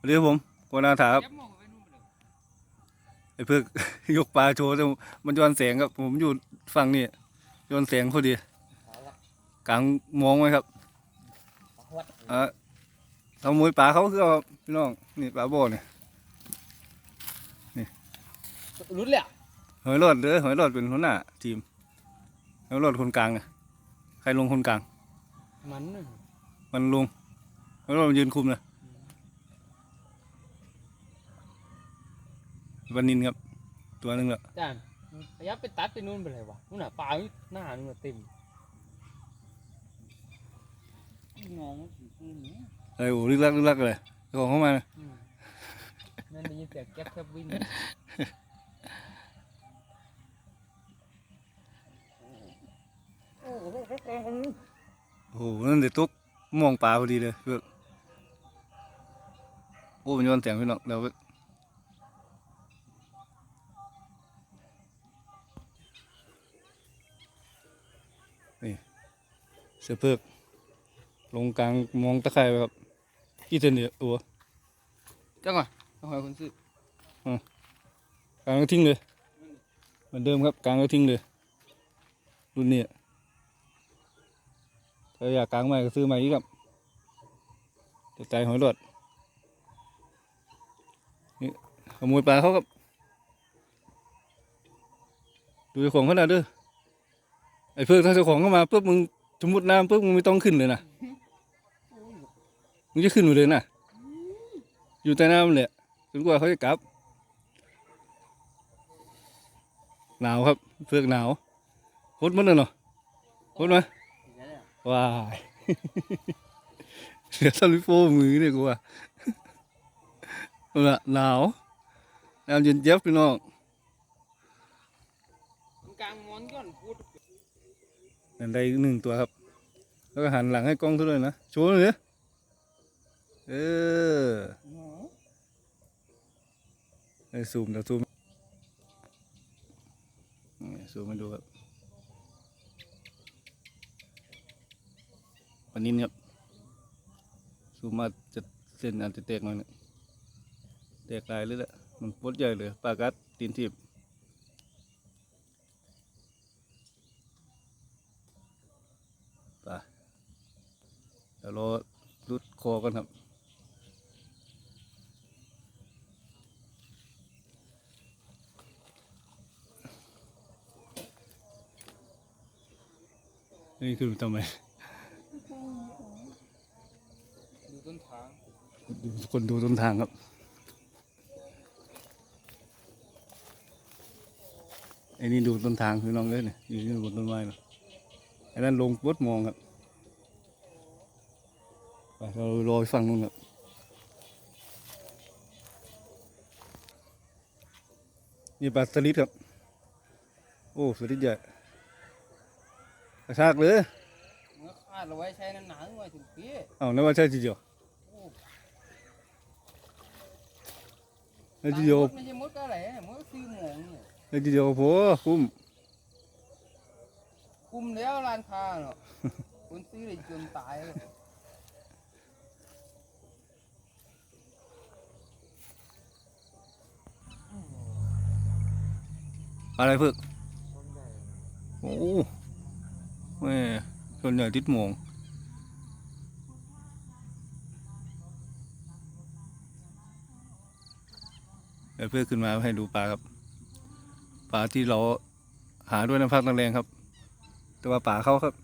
สวัสดีครับผมกวนาถาครับแก๊ปมองไปนู่นไปเลยไอ้เพื่อกยกปลาโชว์แต่มันย้อนแสงครับ ผมอยู่ฝั่งนี่ย้อนแสงพอดีเอาละกลางมองไว้ครับเอาวัดอะขโมยปลาเขาคือเอาพี่น้องนี่ปลาโบเนี่ยรุดเลยอะหอยหลอดเด้อหอยหลอดเป็นหัวหน้าทีมหอยหลอดคนกลางเนี่ยใครลงคนกลาง มันน่ะมันลงหอยหลอดมันยืนคุมนะ วันนินครับ ตัวหนึงและจานพยายามไปตัดไปนู่นไปเลยวะนู่นน่ะปลาอยู่หน้านู่นน่ะเต็มงงอืมไอ้โอ้ลึกลักลึกลักเลยเจ้าของเข้ามานะอืมนั่นได้ยินเสียงแก๊ปแทบวิ่งโอ้โหนั่นเด็ดตุกมองปลาพอดีเลยเพื่อกโอ้มันย้อนแสงพี่น้องแล้วเว้ย สือเพือกลงกลางมองตะไคร่ไปครับกี่เซนเนี่ยตัวจังหวะต้องหอยคนซื้อกลางก็ทิ้งเลย เหมือนเดิมครับกลางก็ทิ้งเลยรุ่นนี้ถ้าอยากกลางใหม่ก็ซื้อใหม่อีกครับจะใจหอยหลอดนี่ขโมยปลาเขาครับดูเจ้าของเขาหน่อยเด้อไอ้เพื่อนถ้าเจ้าของเข้ามาปุ๊บมึง สมมติน้ำปุ๊บมึงไม่ต้องขึ้นเลยนะมึงจะขึ้นอยู่เลยนะอยู่ใต้น้ำเลยจนกว่าเขาจะกลับ หนาวครับเพือกหนาวพดมันเลยเนาะพดมาว้ายเหลือซาลิโฟมือเนี่ยกูว่าเอาละหนาวน้ำเย็นเจี๊ยบพี่น้อง กลางมอนก่อนพูด นั่นได้หนึ่งตัวครับ แล้วก็หันหลังให้กล้องทุกเลยนะโชว์เลยดิเออไอ้ซูมเดี๋ยวซูมซูมมาดูครับวันนี้เนี่ยซูมมาจะเส้นอาจจะแตกหน่อยนึงแตกลายเลยแหละมันปวดใหญ่เลยปากัดตีนทีบไดี๋ยวรอรุดคอกันครับ นี่คือทำไมดูต้นทางดูคนดูต้นทางครับไอ้นี่ดูต้นทางคือน้องเลยเนี่ยอยู่บนต้นไม้เนาะไอ้นั่นลงปุ๊บมองครับ เรารอไปฟังนู่นครับนี่ปลาสลิดครับ โอ้สลิดใหญ่กระชากเลยเมื่อคาดเราไว้ใช้นานๆไว้ถึงปีเอ้านั่นว่าใช่จีเดียวโอ้ไอ้จีเดียวไม่ใช่มดก็อะไรมดซื้อหมองเนี่ยไอ้จีเดียวโผล่คุ้มคุมแล้วร้านค้าเนาะคนซื้อเลยจนตายเลย อะไรเพื่อกโอ้แม่ส่วนใหญ่ติดหมองเดี๋ยวเพื่อขึ้นมาให้ดูปลาครับปลาที่เราหาด้วยน้ำพักน้ำแรงครับ แต่ว่าปลาเขาครับ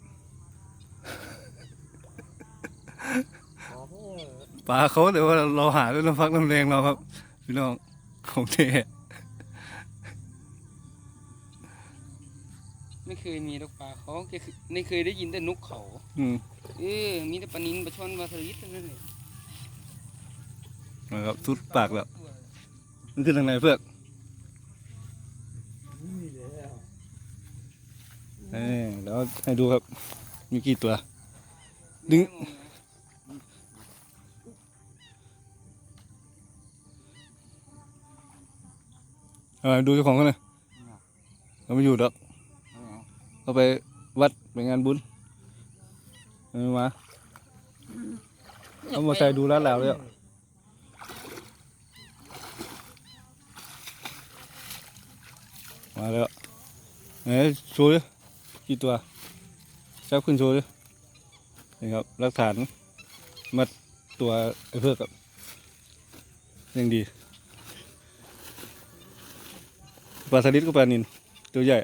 ปลาเขาแต่ว่าเราหาด้วยน้ำพักน้ำแรงเราครับ พี่น้องของเท่ ไม่เคยมีดอกปลาเขาแค่คือไม่เคยได้ยินแต่นกเขาอืมเออมีแต่ปลานินปลาช่อนปลาสลิดเท่านั้นเลยนะครับทุดปากแล้วมันขึ้นทางไหนเพื่อกเอ้ยแล้วให้ดูครับ มีกี่ตัว ดึง เอามาดูเจ้าของกันเลยเราไม่อยู่ดอ เก็ไปวัดไปงานบุญไมมาเอามาใส่ดูแล้วแล้วเลยมาแล้วเอ้ยโชว์ดิกี่ตัวจับขึ้นโชว์ดินี่ครับหลักฐานมัดตัวไอ้เพื่อกับยังดีปลาสลิดกับปลานินตัวใหญ่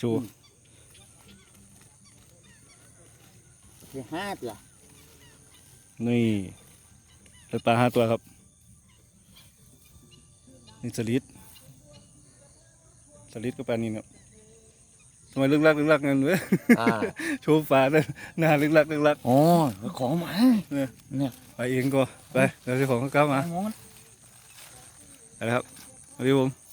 โชว์ คือห้าตัวนี่ได้ปลาห้าตัวครับนี่สลิดสลิดกับปลานินครับทำไมลึกลักลึกลักงั้นเว้ยอ่าโชว์ปลาเลยหน้าลึกลักลึกลักอ๋อของมาเนี่ยเนี่ยไปเองก็ไปเดี๋ยวเจ้าของเขากลับมามองไปแล้วครับสวัสดีผม